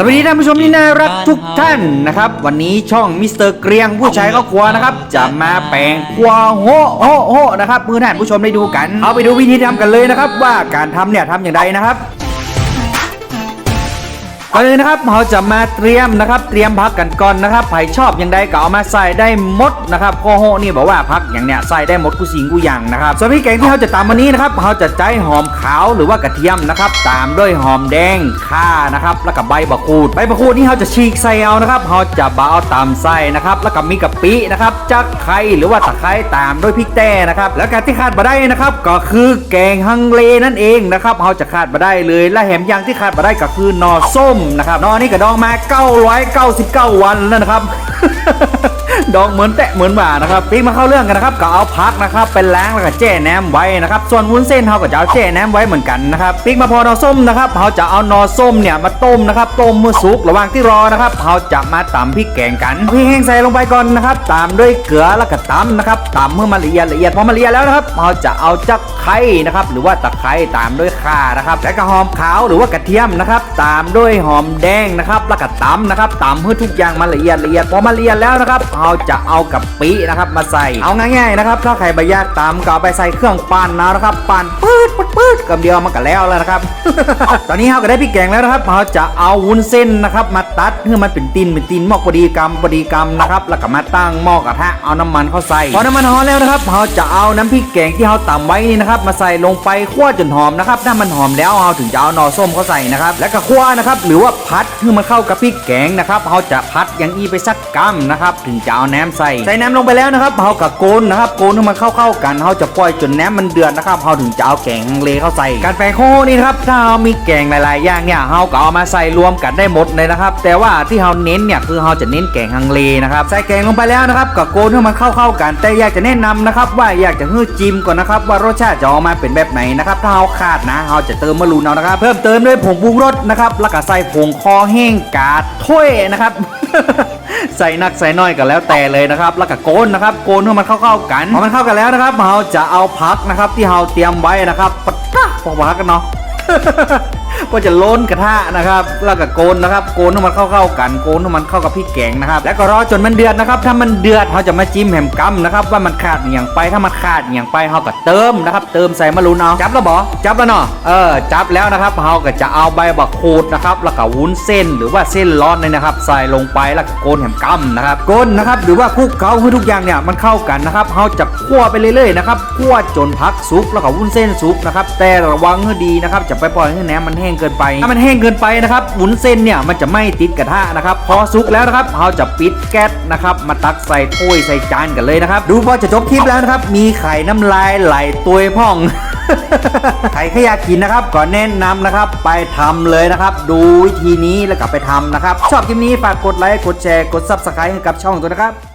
สวัสดีท่านผู้ชมที่น่ารักทุกท่านนะครับ วันนี้ช่องมิสเตอร์เกรียงผู้ชายก็ครัวนะครับ จะมาแปลงครัวโฮโฮโฮนะครับเพื่อท่านผู้ชมได้ดูกัน เอาไปดูวิธีทำกันเลยนะครับ ว่าการทำเนี่ยทำอย่างไรนะครับ ก่อนอื่นนะครับเราจะมาเตรียมนะครับ เตรียมพักกันก่อนนะครับใครชอบอย่างใดก็เอามาใส่ได้หมดนะครับโคโฮนี่บอกว่าพักอย่างเนี้ยใส่ได้หมดกูสิงกูอย่างนะครับส่วนพริกแกงที่เราจะตามวันนี้นะครับเราจะใจหอมขาวหรือว่ากระเทียมนะครับ ตามด้วยหอมแดงข่านะครับ แล้วก็ใบมะกรูดใบมะกรูดนี่เราจะฉีกใส่เอานะครับเราจะบาเอาตามไส้นะครับ แล้วก็มีกะปินะครับจักไข่หรือว่าตะไคร้ตามด้วยพริกแต้นะครับแล้วการที่ขาดมาได้นะครับก็คือแกงฮังเลนั่นเองนะครับเราจะขาดมาได้เลยและแหมอย่างที่ขาดมาได้ก็คือนอส้มนะครับหนอนี่ก็ดองมา 999 วันแล้วนะครับดองเหมือนแตะเหมือนหมานะครับปีกมาเข้าเรื่องกันนะครับก็เอาพักนะครับเป็นล้างแล้วก็แจ้แหนมไว้นะครับส่วนวุ้นเส้นเขาก็จะเอาแจ้แหนมไว้เหมือนกันนะครับปีกมาพอนอส้มนะครับเขาจะเอานอส้มเนี่ยมาต้มนะครับต้มเมื่อสุกระหว่างที่รอนะครับเขาจะมาตำพริกแกงกันพริกแห้งใส่ลงไปก่อนนะครับตามด้วยเกลือแล้วก็ตำนะครับตำเมื่อมันละเอียดละเอียดพอมันละเอียดแล้วนะครับเขาจะเอาจักไข่นะครับหรือว่าตะไคร้ตามด้วยข่านะครับและก็หอมขาวหรือว่ากระเทียมนะครับตามด้วยหอมแดงนะครับแล้วก็ตำนะครับตำเพื่อทุกอย่างมันละเอียดละเอียดพอมาเรียนแล้วนะครับเราจะเอากะปินะครับมาใส่เอาง่ายๆนะครับถ้าใครใบยากตามก็เอาไปใส่เครื่องปั่นนะครับปั่นปื๊ด ปื๊ดปืดกับเดียวมันก็แล้วแล้วนะครับ ตอนนี้เราก็ได้พริกแกงแล้วนะครับเราจะเอาวุ้นเส้นนะครับ มาตัดเพื่อมันเป็นตีนเป็นตีนหม้อพอดีกรรมพอดีกรรมนะครับ แล้วก็มาตั้งหม้อกระทะเอาน้ำมันเข้าใส่พอน้ำมันหอมแล้วนะครับเราจะเอาน้ำพริกแกงที่เราตำไว้นี่นะครับ มาใส่ลงไปคั่วจนหอมนะครับถ้ามันหอมแล้วเราถึงจะเอาหน่อส้มเข้าใส่นะครับ แล้วก็คั่วนะครับ หรือว่าพัดเพื่อมันเข้ากับพริกแกงนะครับเราจะพัดอย่างอีไปสักกำนะครับ ถึงจะเอาแหนมใส่ใส่แหนมลงไปแล้วนะครับเรากับโกนนะครับโกนให้มันเข้าๆกันเราจะปล่อยจนแหนมมันเดือดนะครับเราถึงจะเอาแกงเลเข้าใส่การแปลงโคนี่นะครับถ้าเรามีแกงหลายๆอย่างเนี่ยเราก็เอามาใส่รวมกันได้หมดเลยนะครับ แต่ว่าที่เราเน้นเนี่ยคือเราจะเน้นแกงฮังเลนะครับใส่แกงลงไปแล้วนะครับกับโกนให้มันเข้าๆกัน แต่อยากจะแนะนำนะครับว่าอยากจะให้จิ้มก่อนนะครับว่ารสชาติจะออกมาเป็นแบบไหนนะครับถ้าเราขาดนะเราจะเติมมะรูนเอานะครับ เพิ่มเติมด้วยผงปรุงรสนะครับแล้วก็ใส่ผงคอแห้งกาดถ้วยนะครับ ใส่นักใส่น้อยก็แล้วแต่เลยนะครับ แล้วก็โกนนะครับ โกนให้มันเข้าๆกันพอมันเข้ากันแล้วนะครับเราจะเอาพักนะครับที่เราเตรียมไว้นะครับปะกะพอพักกันเนาะ ก็จะล้นกระทะนะครับ แล้วก็โกนนะครับ โกนให้มันเข้าๆกันโกนให้มันเข้ากับพริกแกงนะครับ แล้วก็รอจนมันเดือดนะครับ ถ้ามันเดือดเราจะมาจิ้มแหมกำนะครับ ว่ามันขาดอย่างไปถ้ามันขาดอย่างไปเราก็เติมนะครับ เติมใส่มะรุนเอาจับแล้วบอจับแล้วเนาะเออจับแล้วนะครับเราก็จะเอาใบบักโขดนะครับ แล้วก็วุ้นเส้นหรือว่าเส้นร้อนเนี่ยนะครับ ใส่ลงไปแล้วก็โกนแหมกำนะครับโกนนะครับหรือว่าคลุกเคล้าให้ทุกอย่างเนี่ยมันเข้ากันนะครับเราจะคั่วไปเรื่อยๆนะครับคั่วจนพักสุกแล้วก็วุ้นเส้นสุกนะครับแต่ระวังให้ดีนะครับจะไปปล่อยให้แหนมมันแห้งเกินไป ถ้ามันแห้งเกินไปนะครับวุ้นเส้นเนี่ยมันจะไม่ติดกระทะนะครับพอสุกแล้วนะครับเราจะปิดแก๊สนะครับมาตักใส่ถ้วยใส่จานกันเลยนะครับ ดูพอจะจบคลิปแล้วนะครับ มีไข่น้ำลายไหลตัวพ่องใครแค่อยากกินนะครับก็แนะนำนะครับ ไปทำเลยนะครับ ดูวิธีนี้แล้วก็ไปทำนะครับ ชอบคลิปนี้ฝากกดไลค์กดแชร์กด subscribe ให้กับช่องตัวนะครับ